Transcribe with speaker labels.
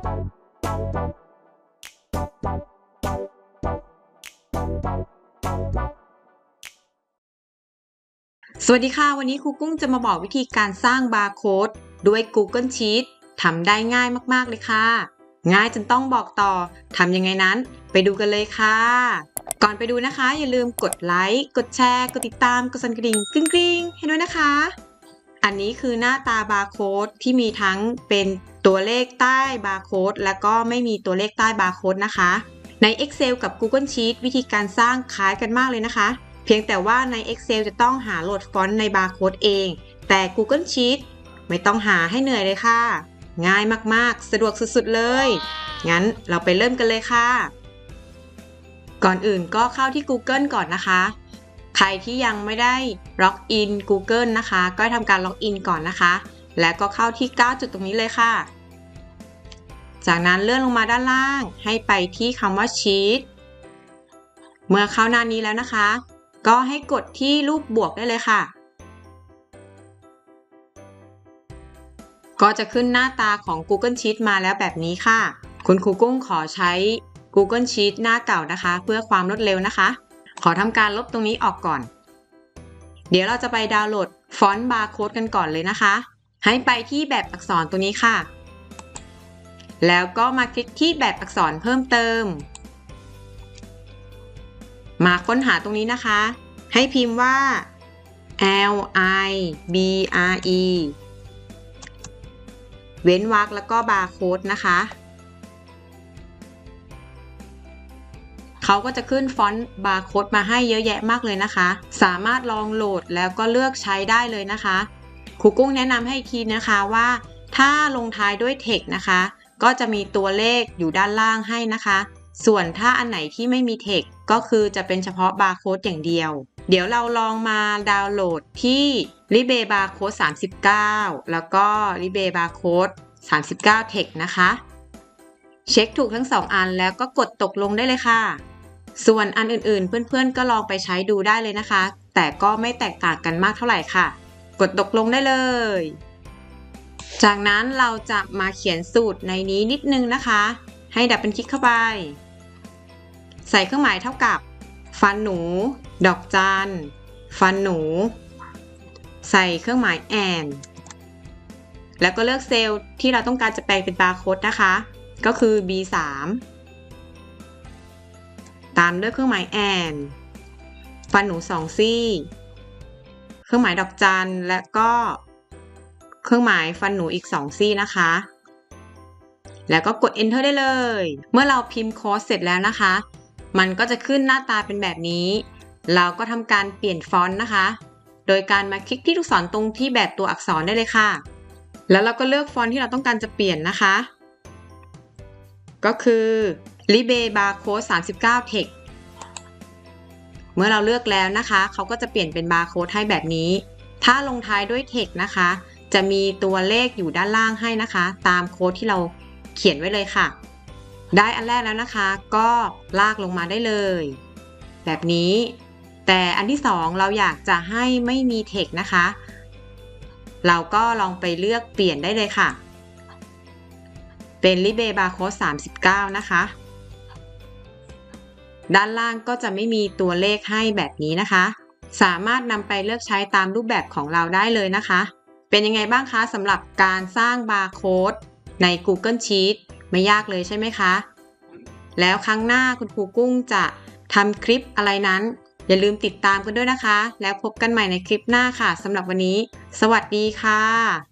Speaker 1: สวัสดีค่ะ วันนี้ครูกุ้งจะมาบอกวิธีการสร้างบาร์โค้ดด้วย Google Sheet ทำได้ง่ายมากๆเลยค่ะ ง่ายจนต้องบอกต่อทำยังไงนั้น ไปดูกันเลยค่ะ ก่อนไปดูนะคะ อย่าลืมกดไลค์กดแชร์กดติดตามกดสั่นกระดิ่งกริ๊งๆให้ด้วยนะคะ อันนี้คือหน้าตาบาร์โค้ดที่มีทั้งเป็น ตัวเลขใต้บาร์โค้ดแล้วก็ไม่มีตัวเลขใต้บาร์โค้ดนะคะ ใน Excel กับ Google Sheet วิธีการสร้างคล้ายกันมากเลยนะคะ เพียงแต่ว่าใน Excel จะต้องหาโหลดฟอนต์ในบาร์โค้ดเอง แต่ Google Sheet ไม่ต้องหาให้เหนื่อยเลยค่ะ ง่ายมากๆ สะดวกสุดๆเลย งั้นเราไปเริ่มกันเลยค่ะ ก่อนอื่นก็เข้าที่ Google ก่อนนะคะ ใครที่ยังไม่ได้ล็อกอิน Google นะคะ ก็ทำการล็อกอินก่อนนะคะ แล้วก็เข้าที่ 9 จุดตรงนี้เลยค่ะ จากนั้นเลื่อนลงมาด้านล่างให้ไปที่คำว่า Sheet เมื่อเข้าหน้านี้แล้วนะคะ ก็ให้กดที่รูปบวกได้เลยค่ะ ก็จะขึ้นหน้าตาของ Google Sheet มาแล้วแบบนี้ค่ะ คุณครูกุ้งขอใช้ Google Sheet หน้าเก่านะคะ เพื่อความรวดเร็วนะคะ ขอทำการลบตรงนี้ออกก่อน เดี๋ยวเราจะไปดาวน์โหลดฟอนต์บาร์โค้ดกันก่อนเลยนะคะ ให้ไปที่แบบอักษรตัวนี้ค่ะ แล้วก็มาคลิกที่แบบอักษรเพิ่มเติม มาค้นหาตรงนี้นะคะ ให้พิมพ์ว่า L I B R E เว้นวรรคแล้วก็บาร์โค้ดนะคะเขาก็จะขึ้นฟอนต์บาร์โค้ดมาให้เยอะแยะมากเลยนะคะ สามารถลองโหลดแล้วก็เลือกใช้ได้เลยนะคะครูกุ้งแนะนำให้อีกทีนะคะว่า ถ้าลงท้ายด้วย text นะคะ ก็จะมีตัวเลขอยู่ด้านล่างให้นะคะ ส่วนถ้าอันไหนที่ไม่มี text ก็คือจะเป็นเฉพาะบาร์โค้ดอย่างเดียว เดี๋ยวเราลองมาดาวน์โหลดที่ r i b e Barcode 39 แล้วก็ r i b e Barcode 39 Text นะคะ เช็คถูกทั้ง 2 อันแล้วก็กดตกลงได้เลยค่ะ ส่วนอันอื่นๆ เพื่อนๆ ก็ลองไปใช้ดูได้เลยนะคะ แต่ก็ไม่แตกต่างกันมากเท่าไหร่ค่ะ กดตกลงได้เลย จากนั้นเราจะมาเขียนสูตรในนี้นิดนึงนะคะ ให้ดับเป็นคลิกเข้าไป ใส่เครื่องหมายเท่ากับ ฟันหนู ดอกจันฟันหนู ใส่เครื่องหมายแอนแล้วก็เลือกเซลล์ที่เราต้องการจะแปลงเป็นบาร์โค้ดนะคะ ก็คือ B3 ตามด้วยเครื่องหมายแอนฟันหนูสองซี่ เครื่องหมายดอกจันและก็ เครื่องหมายฟันหนูอีก 2 ซี่นะคะ แล้วก็กด enter ได้เลย เมื่อเราพิมพ์โค้ดเสร็จแล้วนะคะ มันก็จะขึ้นหน้าตาเป็นแบบนี้ เราก็ทำการเปลี่ยนฟอนต์นะคะ โดยการมาคลิกที่ลูกศรตรงที่แบบตัวอักษรได้เลยค่ะ แล้วเราก็เลือกฟอนต์ที่เราต้องการจะเปลี่ยนนะคะ ก็คือ r i b e Barcode 39 Text เมื่อเราเลือกแล้วนะคะ เขาก็จะเปลี่ยนเป็นบาร์โค้ดให้แบบนี้ ถ้าลงท้ายด้วย text นะคะ จะมีตัวเลขอยู่ด้านล่างให้นะคะ ตามโค้ดที่เราเขียนไว้เลยค่ะ ได้อันแรกแล้วนะคะ ก็ลากลงมาได้เลย แบบนี้ แต่อันที่สองเราอยากจะให้ไม่มี text นะคะ เราก็ลองไปเลือกเปลี่ยนได้เลยค่ะ เป็น r i b e Barcode 39 นะคะ ด้านล่างก็จะไม่มีตัวเลขให้แบบนี้นะคะ สามารถนำไปเลือกใช้ตามรูปแบบของเราได้เลยนะคะ เป็นยังไงบ้างคะสำหรับการสร้างบาร์โค้ดใน Google Sheet ไม่ยากเลยใช่ไหมคะ แล้วครั้งหน้าคุณครูกุ้งจะทำคลิปอะไรนั้น อย่าลืมติดตามกันด้วยนะคะ แล้วพบกันใหม่ในคลิปหน้าค่ะสำหรับวันนี้ สวัสดีค่ะ